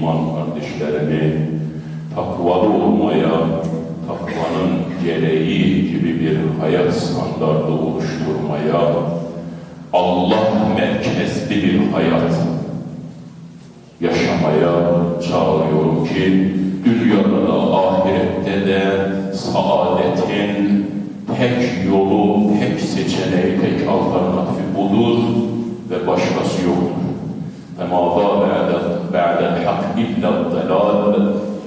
iman kardeşlerimi takvalı olmaya, takvanın gereği gibi bir hayat standardı oluşturmaya, Allah merkezli bir hayat yaşamaya çağırıyorum ki dünyada da ahirette de saadetin tek yolu, tek seçeneği, tek alternatifi budur ve başkası yoktur. Ve mâzâ be'edette بَعْدَ الْحَقِّ اِلَّا الضَّلَالِ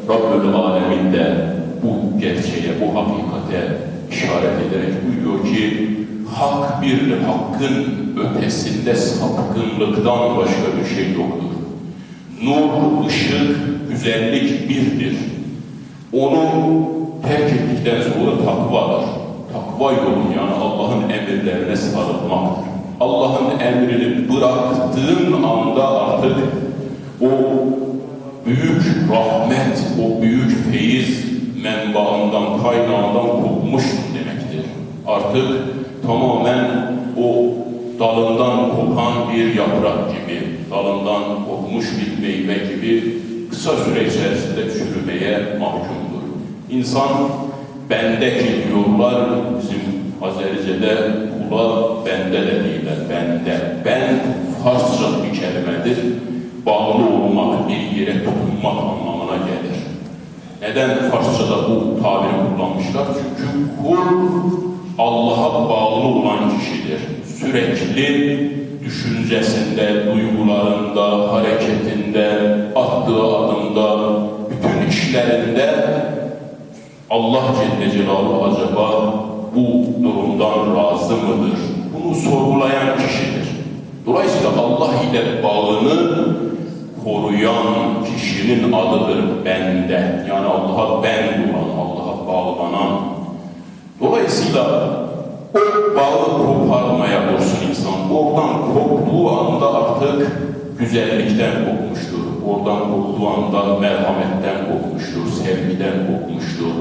Rabbül Alemin de bu gerçeğe, bu hakikate işaret ederek buyuruyor ki hak bir hakkın ötesinde sapkınlıktan başka bir şey yoktur. Nur, ışık, güzellik birdir. Onu terk ettikten sonra takvadır. Takva yolu yani Allah'ın emirlerine sarılmaktır. Allah'ın emrini bıraktığın anda artık o büyük rahmet, o büyük feyiz menbaından, kaynağından kopmuşsun demektir. Artık tamamen o dalından kopan bir yaprak gibi, dalından kopmuş bir meyve gibi kısa süre içerisinde çürümeye mahkumdur. İnsan bendeki diyorlar bizim Azerice'de kula bende de değiller, bende. Ben Farsça bir kelimedir. Bağlı olmak, bir yere tutunmak anlamına gelir. Neden Farsçada bu tabiri kullanmışlar? Çünkü kul Allah'a bağlı olan kişidir. Sürekli düşüncesinde, duygularında, hareketinde, attığı adımda, bütün işlerinde Allah Celle Celaluhu acaba bu durumdan razı mıdır? Bunu sorgulayan kişidir. Dolayısıyla Allah ile bağını koruyan kişinin adıdır bende. Yani Allah'a ben duran, Allah'a bağlanan. Dolayısıyla o bağı koparmaya dursun insan. Oradan koptuğu anda artık güzellikten kopmuştur. Oradan koptuğu anda merhametten kopmuştur, sevgiden kopmuştur.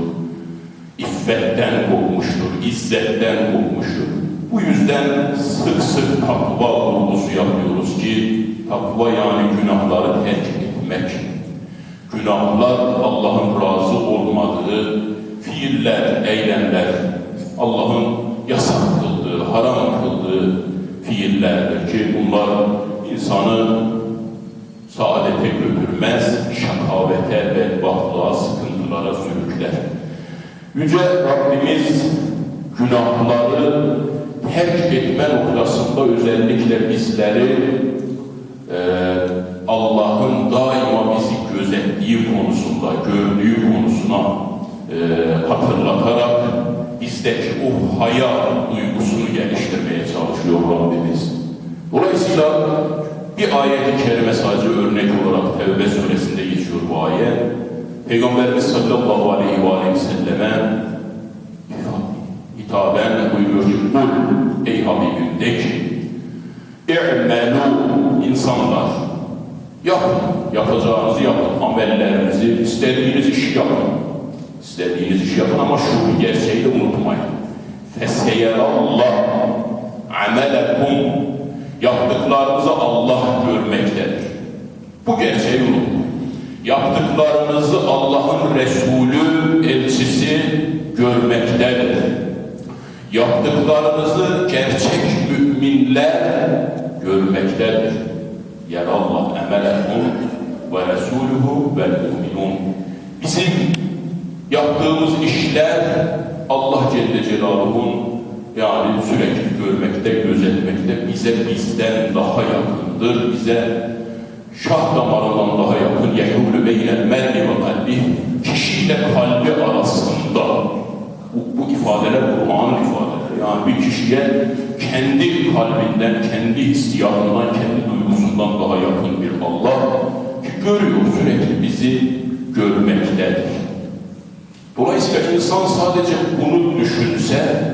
İffetten kopmuştur, izzetten kopmuştur. Bu yüzden sık sık takva vurgusu yapıyoruz ki takva yani günahları terk etmek. Günahlar Allah'ın razı olmadığı fiiller, eylemler, Allah'ın yasak kıldığı, haram kıldığı fiillerdir ki bunlar insanı saadete götürmez, şakavete, bedbahtlığa, sıkıntılara sürükler. Yüce Rabbimiz günahları terk etme noktasında özellikle bizleri e, Allah'ın daima bizi gözettiği konusunda, gördüğü konusuna e, hatırlatarak bizdeki o haya duygusunu geliştirmeye çalışıyor Rabbimiz. Dolayısıyla bir ayet-i kerime sadece örnek olarak Tevbe suresinde geçiyor bu ayet. Peygamberimiz sallallahu aleyhi ve aleyhi ve selleme hitaben buyuruyor ki Kul ey Habibim de ki İ'melû insanlar yapın, yapacağınızı yapın, amellerinizi, istediğiniz işi yapın. İstediğiniz işi yapın ama şu gerçeği de unutmayın. Feseyerallah amelekum yaptıklarınızı Allah görmektedir. Bu gerçeği unutmayın. Yaptıklarınızı Allah'ın Resulü, elçisi görmektedir. Yaptıklarınızı gerçek müminler görmektedir. Yer Allah emelehum ve Resuluhu vel mu'minun. Bizim yaptığımız işler Allah Celle Celaluhu'nun yani sürekli görmekte, gözetmekte bize bizden daha yakındır. Bize şah damarından daha yakın yehulü beynel merdi ve kalbi kişiyle kalbi arasında bu, bu ifadeler Kur'an'ın Yani bir kişiye kendi kalbinden, kendi hissiyatından, kendi duygusundan daha yakın bir Allah ki görüyor sürekli bizi görmektedir. Dolayısıyla insan sadece bunu düşünse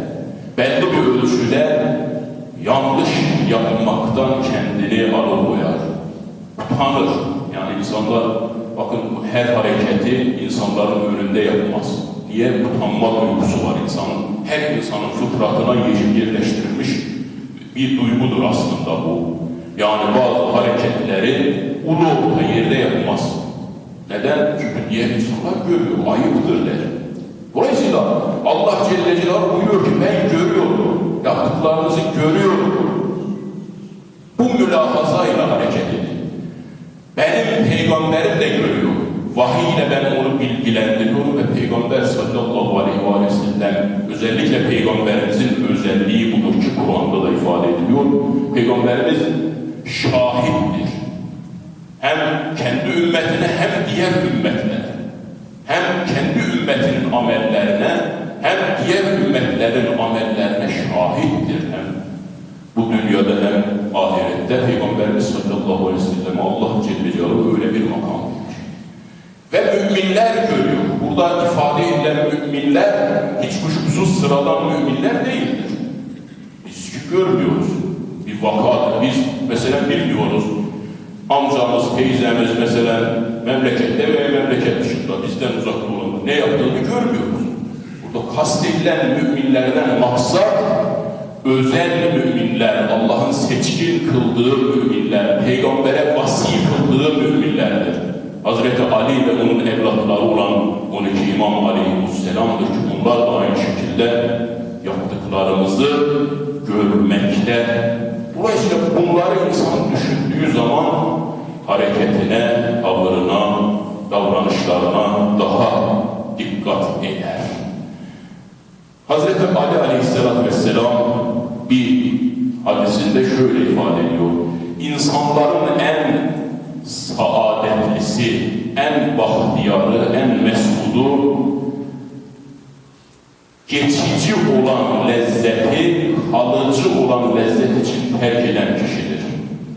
belli bir ölçüde yanlış yapmaktan kendini alıkoyar. Utanır. Yani insanlar bakın her hareketi insanların önünde yapmaz. Niye? Utanma duygusu var insanın. Her insanın fıtratına yerleştirilmiş bir duygudur aslında bu. Yani bazı hareketleri ulu orta yerde yapmaz. Neden? Çünkü diğer insanlar görüyor, ayıptır der. Dolayısıyla Allah Celle Celaluhu buyuruyor ki ben görüyorum, yaptıklarınızı görüyorum. Bu mülahazayla hareket edin. Benim peygamberim de görüyor. Vahiy ile ben onu bilgilendiriyorum ve Peygamber sallallahu aleyhi ve sellem özellikle Peygamberimizin özelliği budur ki Kur'an'da da ifade ediliyor. Peygamberimiz şahittir. Hem kendi ümmetine hem diğer ümmetlere. Hem kendi ümmetinin amellerine hem diğer ümmetlerin amellerine şahittir. Hem bu dünyada hem ahirette Peygamberimiz sallallahu aleyhi ve sellem Allah Celle Celaluhu öyle bir makam. Ve müminler görüyor. Burada ifade edilen müminler hiç kuşkusuz sıradan müminler değildir. Biz görmüyoruz. Bir vakadır. Biz mesela bilmiyoruz. Amcamız, teyzemiz mesela memlekette veya memleket dışında bizden uzak olan ne yaptığını görmüyoruz. Burada kastedilen müminlerden maksat özel müminler, Allah'ın seçkin kıldığı müminler, peygambere vasi kıldığı müminlerdir. Hazreti Ali ve onun evlatları olan 12 İmam Aleyhisselam'dır ki bunlar da aynı şekilde yaptıklarımızı görmekte. Dolayısıyla bunları insan düşündüğü zaman hareketine, tavırına, davranışlarına daha dikkat eder. Hazreti Ali Aleyhisselatü Vesselam bir hadisinde şöyle ifade ediyor. İnsanların en saadetlisi, en bahtiyarı, en mesudu geçici olan lezzeti, kalıcı olan lezzet için terk eden kişidir.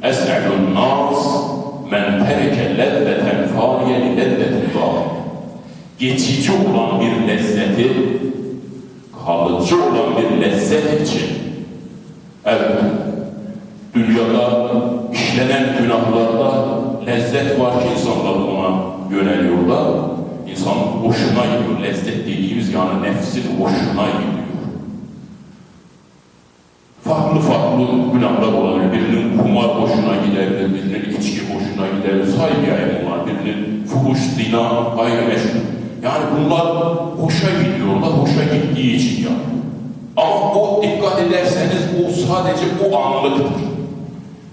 Es'elun nas men tereke lezzeten fâriye lezzetin Geçici olan bir lezzeti, kalıcı olan bir lezzet için evet dünyada işlenen günahlarda Yani nefsin hoşuna gidiyor. Farklı farklı günahlar olabilir. Birinin kumar hoşuna gider, birinin içki hoşuna gider. Saygı bunlar. Birinin fuhuş, zina, gayrimeşru. Yani bunlar hoşa gidiyorlar. Hoşa gittiği için yani. Ama o dikkat ederseniz o sadece o anlıktır.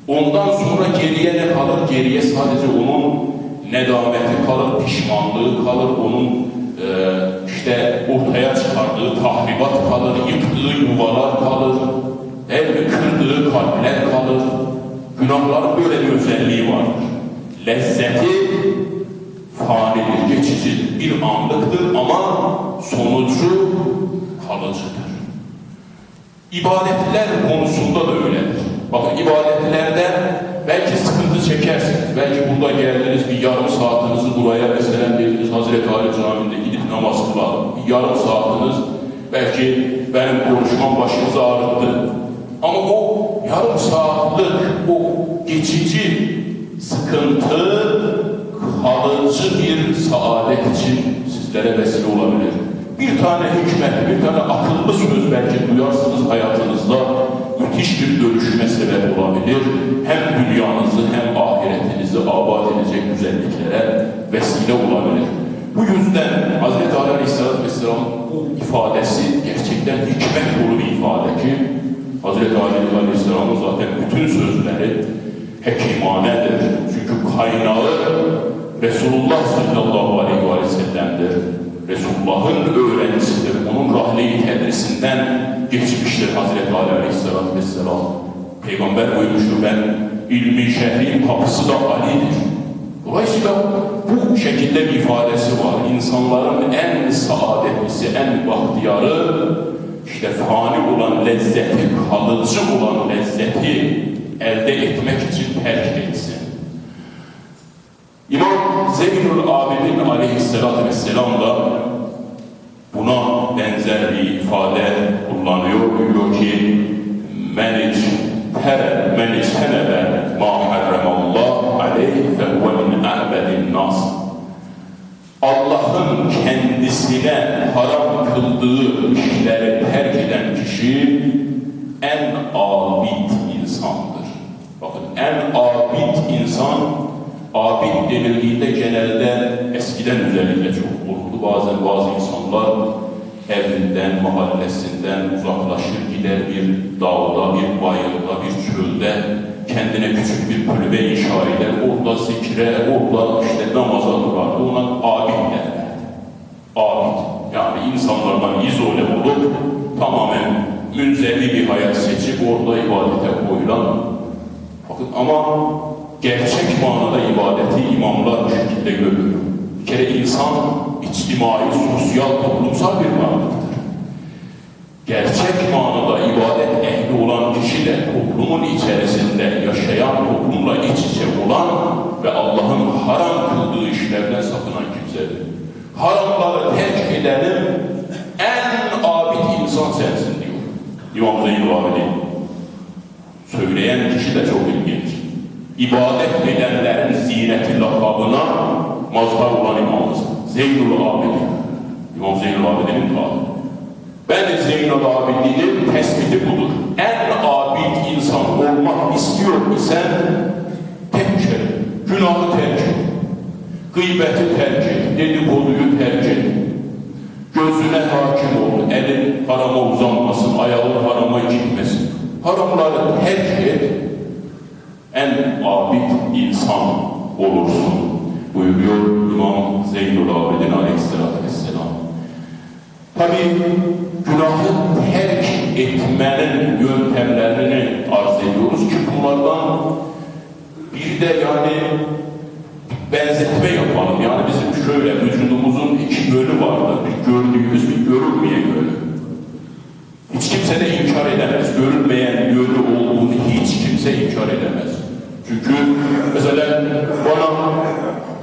Ondan sonra geriye ne kalır? Geriye sadece onun nedameti kalır, pişmanlığı kalır, onun e, işte ortaya çıkardığı tahribat kalır, yıktığı yuvalar kalır, el kırdığı kalpler kalır. Günahların böyle bir özelliği vardır. Lezzeti fanidir, geçicidir, bir anlıktır ama sonucu kalıcıdır. İbadetler konusunda da öyledir. Bakın ibadetlerde belki sıkıntı çekersiniz. Belki burada geldiniz bir yarım saatinizi buraya mesela dediniz Hazreti Ali Camii'nde gidip namaz kılalım. Bir yarım saatiniz belki benim konuşmam başınızı ağrıttı. Ama o yarım saatlik o geçici sıkıntı kalıcı bir saadet için sizlere vesile olabilir. Bir tane hikmet, bir tane akıllı söz belki duyarsınız hayatınızda müthiş bir dönüşüme sebep olabilir. Bu yüzden. Ali Aleyhisselatü Vesselam bu ifadesi gerçekten hikmet dolu bir ifade ki Hz. Ali Aleyhisselam'ın zaten bütün sözleri hekimanedir. Çünkü kaynağı Resulullah sallallahu aleyhi ve sellem'dir. Resulullah'ın öğrencisidir. Onun rahleyi tedrisinden geçmiştir Hazreti Aleyhisselatü Vesselam. Peygamber buyurmuştur ben ilmi şehrin kapısı da Ali'dir. Dolayısıyla bu şekilde bir ifadesi var. İnsanların en saadetlisi, en bahtiyarı işte fani olan lezzeti, kalıcı olan lezzeti elde etmek için terk etsin. İmam Zeynül Abidin aleyhisselatü vesselam da buna benzer bir ifade kullanıyor. Diyor ki men tere men Allah'ın kendisine haram kıldığı işleri terk eden kişi en abid insandır. Bakın en abid insan abid denildiğinde genelde eskiden özellikle çok olurdu. Bazen bazı insanlar evinden, mahallesinden uzaklaşır gider bir dağda, bir bayırda, bir çölde kendine küçük bir kulübe inşa eder. Orada zikre, orada münzevi bir hayat seçip orada ibadete koyulan Bakın ama gerçek manada ibadeti imamlar bu şekilde görüyor. Bir kere insan içtimai, sosyal, toplumsal bir varlıktır. Gerçek manada ibadet ehli olan kişi de toplumun içerisinde yaşayan, toplumla iç içe olan ve Allah'ın haram kıldığı işlerden sakınan kimsedir. Haramları terk edenin en abid insan sensin. İmam Zeynep Abidin. Söyleyen kişi de çok ilginç. İbadet edenlerin ziyareti lakabına mazhar olan imamımız. Zeynul Abidin. İmam Zeynul Abidin'in tabi. Ben Zeynul Abidin'in tespiti budur. En abid insan olmak istiyor isen tek şey, günahı terk et. Gıybeti terk et, dedikoduyu terk et. Gözüne hakim ol, elin harama uzanmasın, ayağın harama gitmesin. Haramları terk et, en abid insan olursun. Buyuruyor İmam Zeynul Abidin Aleyhisselatü Vesselam. Tabi günahı terk etmenin yöntemlerini arz ediyoruz ki bunlardan bir de yani benzetme yapalım. Yani bizim şöyle vardır. Bir gördüğümüz bir görülmeyen yönü. Hiç kimse de inkar edemez. Görünmeyen yönü olduğunu hiç kimse inkar edemez. Çünkü mesela bana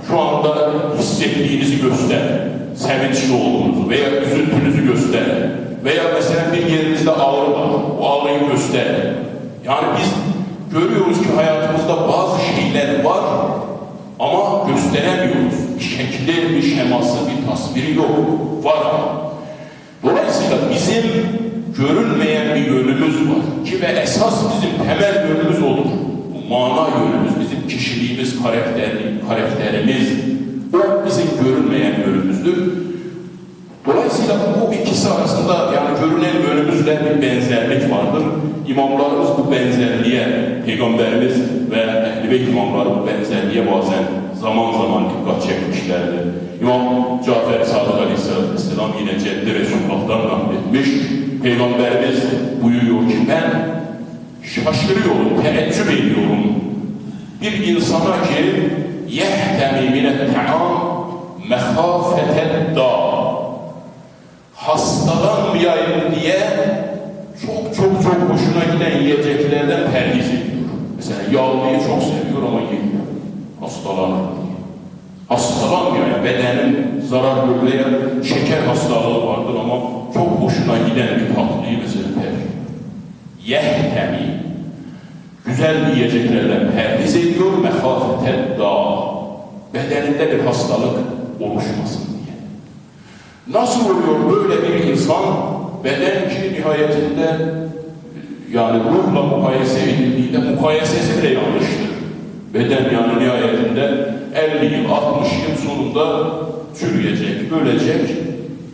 şu anda hissettiğinizi göster. Sevinçli olduğunuzu veya üzüntünüzü göster. Veya mesela bir yerinizde ağrı var. O ağrıyı göster. Yani biz görüyoruz ki hayatımızda bazı şeyler var ama gösteremiyoruz. Şekli, bir şeması, bir tasviri yok. Var ama. Dolayısıyla bizim görünmeyen bir yönümüz var ki ve esas bizim temel yönümüz olur. Bu mana yönümüz, bizim kişiliğimiz, karakteri, karakterimiz, o bizim görünmeyen yönümüzdür. Dolayısıyla bu ikisi arasında yani görünen yönümüzle bir benzerlik vardır. İmamlarımız bu benzerliğe, Peygamberimiz ve Ehl-i Beyt imamları bu benzerliğe bazen zaman zaman dikkat çekmişlerdir. İmam Cafer Sadık Aleyhisselatü Vesselam yine Ceddi Resulullah'tan nakletmiş. Peygamberimiz buyuruyor ki ben şaşırıyorum, teeccüp ediyorum. Bir insana ki yehtemi minet ta'am mehafeted da hastalanmayayım diye çok çok çok hoşuna giden yiyeceklerden perhiz ediyor. Mesela yağlıyı çok seviyor ama yemiyor. Hastalanır diye. Hastalanmıyor yani bedenin zarar görmeyen şeker hastalığı vardır ama çok hoşuna giden bir tatlıyı mesela perhiz. Yehtemi güzel yiyeceklerden perhiz ediyor mehafeted da bedeninde bir hastalık oluşmasın diye. Nasıl oluyor böyle bir insan beden ki nihayetinde yani ruhla mukayese edildiğinde mukayesesi bile yanlıştır. Beden yani nihayetinde 50 yıl, 60 yıl sonunda çürüyecek, ölecek,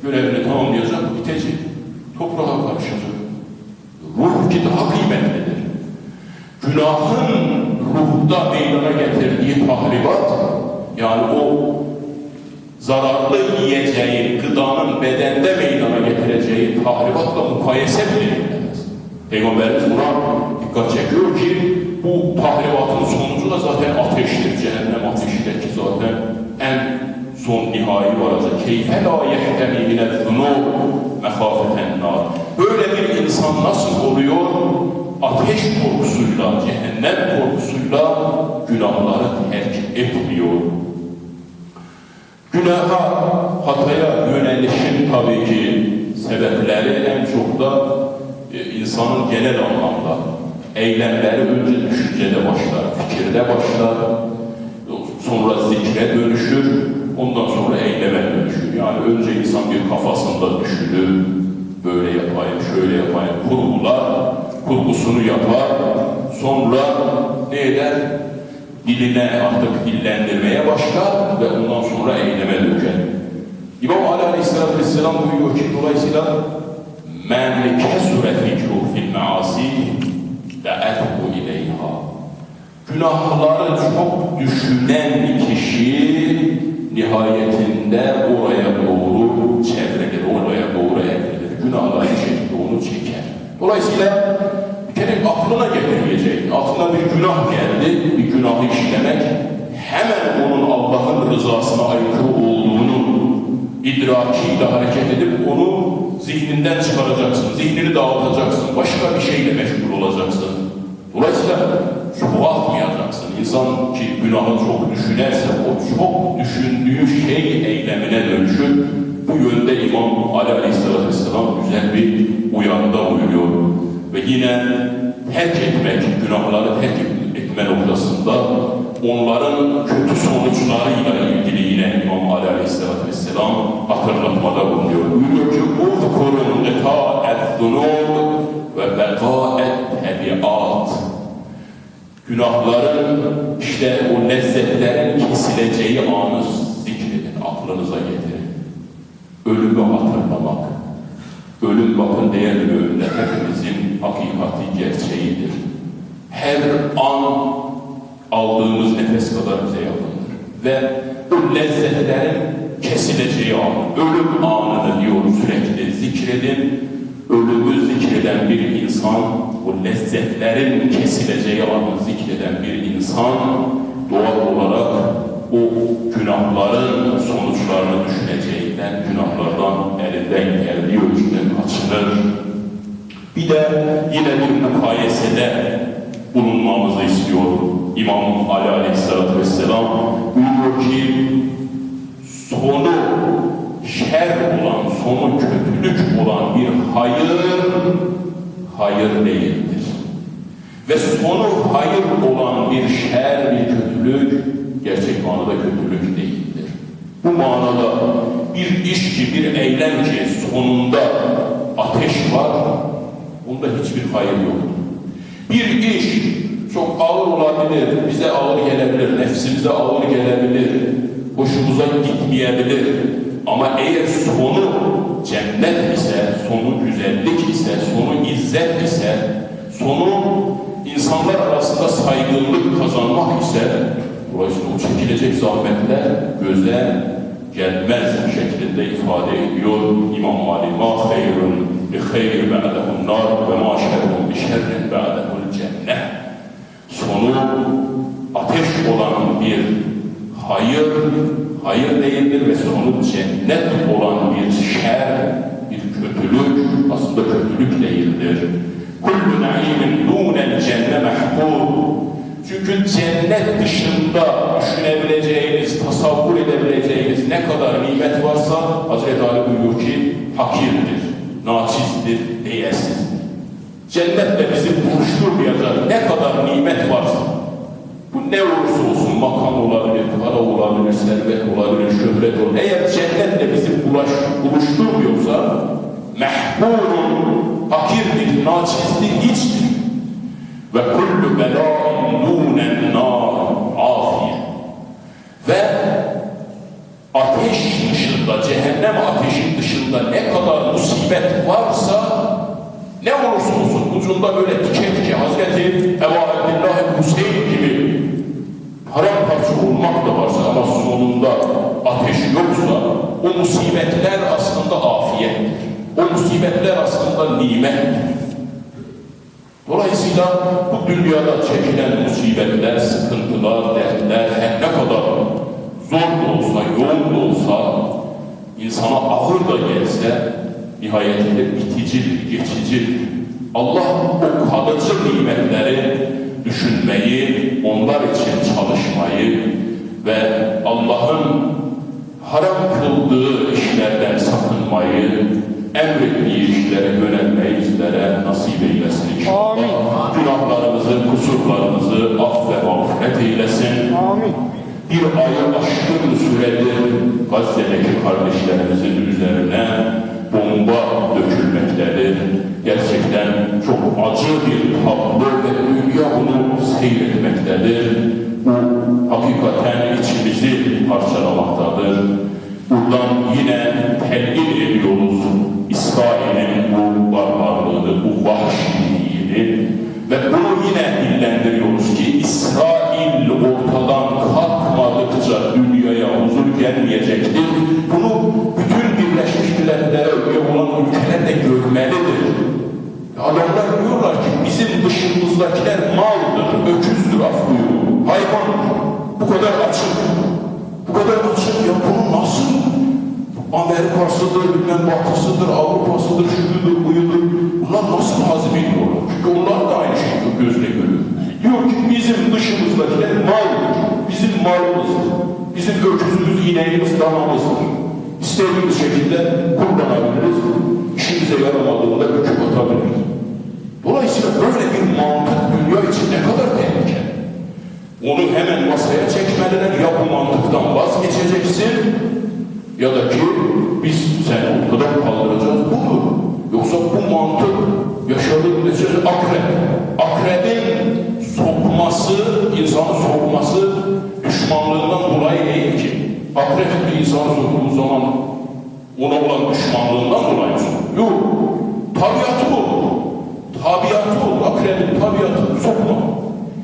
görevini tamamlayacak, bitecek. Toprağa karışacak. Ruh ki daha kıymetlidir. Günahın ruhda meydana getirdiği tahribat, yani o zararlı yiyeceğin, gıdanın bedende meydana getireceği tahribatla mukayese bile edilemez. Peygamberimiz buna dikkat çekiyor ki bu tahribatın sonucu da zaten ateştir. Cehennem ateşidir ki zaten en son nihai varacak. Keyfe la yehtemi minel zunub mehafeten nar. Böyle bir insan nasıl oluyor? Ateş korkusuyla, cehennem korkusuyla günahları terk etmiyor. Günaha, hataya yönelişin tabii ki sebepleri en çok da e, insanın genel anlamda eylemleri önce düşüncede başlar, fikirde başlar, sonra zikre dönüşür, ondan sonra eyleme dönüşür. Yani önce insan bir kafasında düşünür, böyle yapayım, şöyle yapayım, kurgular, kurgusunu yapar, sonra ne eder? diline artık dillendirmeye başlar ve ondan sonra eyleme dönüşür. Vesselam buyuruyor ki dolayısıyla men kesure fikruh fil maasi da'atuhu ileyha Günahları çok düşünen kişi nihayetinde oraya doğru çevrilir, oraya doğru evrilir. Günahları çekti, onu çeker. Dolayısıyla bir kere aklına getirmeyecek. Aklına bir günah geldi, bir günahı işlemek hemen onun Allah'ın rızasına aykırı olduğunu idrakiyle hareket edip onu zihninden çıkaracaksın, zihnini dağıtacaksın, başka bir şeyle meşgul olacaksın. Dolayısıyla çoğaltmayacaksın. İnsan ki günahı çok düşünerse o çok düşündüğü şey eylemine dönüşür. Bu yönde İmam Ali Aleyhisselatü Vesselam güzel bir uyarıda buyuruyor. Ve yine terk etmek, günahları terk etme noktasında onların kötü sonuçlarıyla ilgili yine İmam Ali Aleyhisselatü Vesselam hatırlatmada bulunuyor. Buyuruyor ki اُذْكُرُنْ اِتَاءَ الذُّنُوبِ ve bekâet tebiat. Günahların işte o lezzetlerin kesileceği anı zikredin, aklınıza getirin. Ölümü hatırlamak. Ölüm bakın değerli müminler hepimizin hakikati gerçeğidir. Her an aldığımız nefes kadar bize yakındır. Ve o lezzetlerin kesileceği an, ölüm anını diyor sürekli zikredin. Ölümü zikreden bir insan, o lezzetlerin kesileceği anı zikreden bir insan doğal olarak o günahların sonuçlarını düşüneceğinden, günahlardan elinden geldiği ölçüde kaçınır. Bir de yine bir mukayesede bulunmamızı istiyor İmam Ali Aleyhisselatü Vesselam. Buyuruyor ki sonu şer olan, sonu kötülük olan bir hayır, hayır değildir. Ve sonu hayır olan bir şer, bir kötülük, gerçek manada kötülük değildir. Bu manada bir iş ki, bir eylem ki sonunda ateş var, bunda hiçbir hayır yoktur. Bir iş çok ağır olabilir, bize ağır gelebilir, nefsimize ağır gelebilir, hoşumuza gitmeyebilir. Ama eğer sonu cennet ise, sonu güzellik ise, sonu izzet ise, sonu insanlar arasında saygınlık kazanmak ise, dolayısıyla o çekilecek zahmetler göze gelmez şeklinde ifade ediyor İmam Malik. Ma hayrun bi hayr ba'dehun nar ve ma şerrun bi şerrin ba'dehul cennet. Sonu ateş olan bir hayır, hayır değildir ve sonu cennet olan bir şer, bir kötülük, aslında kötülük değildir. Kullu na'imin dûnel cenne mehbûb. Çünkü cennet dışında düşünebileceğiniz, tasavvur edebileceğiniz ne kadar nimet varsa Hazreti Ali buyuruyor ki hakirdir, naçizdir, değersizdir. Cennetle bizi buluşturmayacak ne kadar nimet varsa bu ne olursa olsun makam olabilir, para olabilir, servet olabilir, şöhret olabilir. Eğer cennetle bizi bulaş, buluşturmuyorsa mehbûrun, hakirdir, naçizdir, hiçtir. Ve kullu belâin dûnen nâr afiye. Ve ateş dışında, cehennem ateşin dışında ne kadar musibet varsa ne olursa olsun ucunda böyle tike tike Hazreti Ebu Abdillah Hüseyin gibi paramparça olmak da varsa ama sonunda ateş yoksa o musibetler aslında afiyettir. O musibetler aslında nimettir. Dolayısıyla bu dünyada çekilen musibetler, sıkıntılar, dertler her ne kadar zor da olsa, yoğun da olsa, insana ağır da gelse, nihayetinde biticidir, geçicidir. Allah o kalıcı nimetleri düşünmeyi, onlar için çalışmayı ve Allah'ın haram kıldığı işlerden sakınmayı, emrettiği işlere yönelmeyi bizlere nasip eylesin inşallah. Amin. Günahlarımızı, kusurlarımızı aff ve mağfiret eylesin. Amin. Bir ayı aşkın süredir Gazze'deki kardeşlerimizin üzerine acı bir tablo ve dünya bunu seyretmektedir. Bu hakikaten içimizi parçalamaktadır. buradan yine telkin ediyoruz İsrail'in bu barbarlığını, bu vahşiliğini ve bunu yine dillendiriyoruz ki İsrail ortadan kalkmadıkça dünyaya huzur gelmeyecektir. Bunu bütün Birleşmiş Milletler'e üye olan ülkeler de görmelidir. Adamlar diyorlar ki bizim dışımızdakiler maldır, öküzdür af buyuruyor. Hayvan bu kadar açık. Bu kadar açık ya bunu nasıl Amerika'sıdır, bilmem batısıdır, Avrupa'sıdır, şuyudur, buyudur. Bunlar nasıl hazmediyorlar? Çünkü onlar da aynı şeyi gözle görüyor. Diyor ki bizim dışımızdakiler maldır. Bizim malımızdır. Bizim öküzümüz, ineğimiz, damamızdır. İstediğimiz şekilde kullanabiliriz. İşimize yaramadığında büküp atabiliriz. Dolayısıyla böyle mantık dünya için ne kadar tehlikeli. Onu hemen masaya çekmeliler. Ya bu mantıktan vazgeçeceksin ya da ki biz seni ortadan kaldıracağız. Budur. Yoksa bu mantık yaşadığı müddetçe akrep. Akrebin sokması, insanı sokması düşmanlığından dolayı değil ki. Akrep bir insanı soktuğu zaman ona olan düşmanlığından dolayı sokuyor. O, akrebin tabiatı sokma.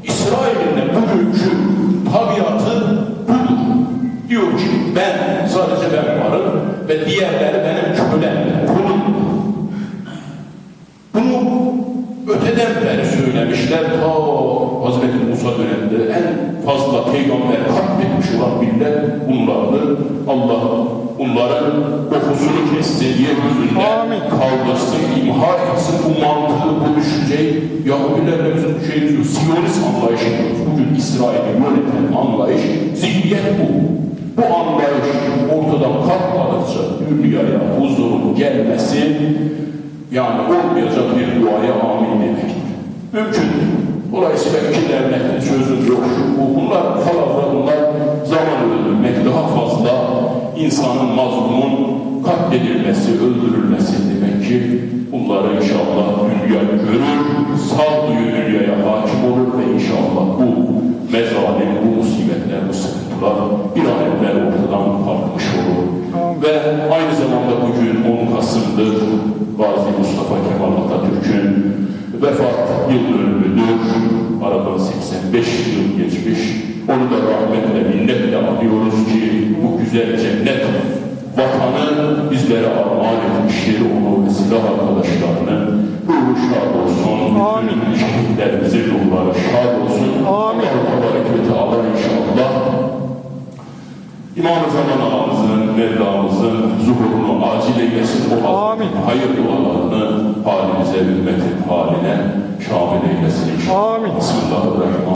İsrail'in de bugünkü tabiatı budur. Diyor ki ben, sadece ben varım ve diğerleri benim kölem, kulum. Bunu öteden beri söylemişler. Ta Hazreti Musa döneminde en fazla peygamber katletmiş olan millet bunlardır. Allah bunların yeryüzünden Amin. kaldırsın, imha etsin bu mantığı, bu düşünceyi. Yahudilerle bizim şeyimiz yok. Siyonist anlayışı diyoruz. Bugün İsrail'i yöneten anlayış, zihniyet bu. Bu anlayış ortadan kalkmadıkça dünyaya huzurun gelmesi yani olmayacak bir duaya amin demektir. Mümkün. Dolayısıyla iki devletin çözüm yok. Bunlar falavra bunlar zaman öldürmek daha fazla insanın mazlumun katledilmesi, öldürülmesi demek ki bunları inşallah dünya görür, sağduyu dünyaya hakim olur ve inşallah bu mezalim, bu şehitlerimizin ruhları şad olsun. Amin. Ve Teala inşallah İmam-ı Zaman ağamızın, Mevlamızın zuhurunu acil eylesin. O Amin. hayır dualarını halimize, ümmetin haline şamil eylesin inşallah. Amin. Bismillahirrahmanirrahim.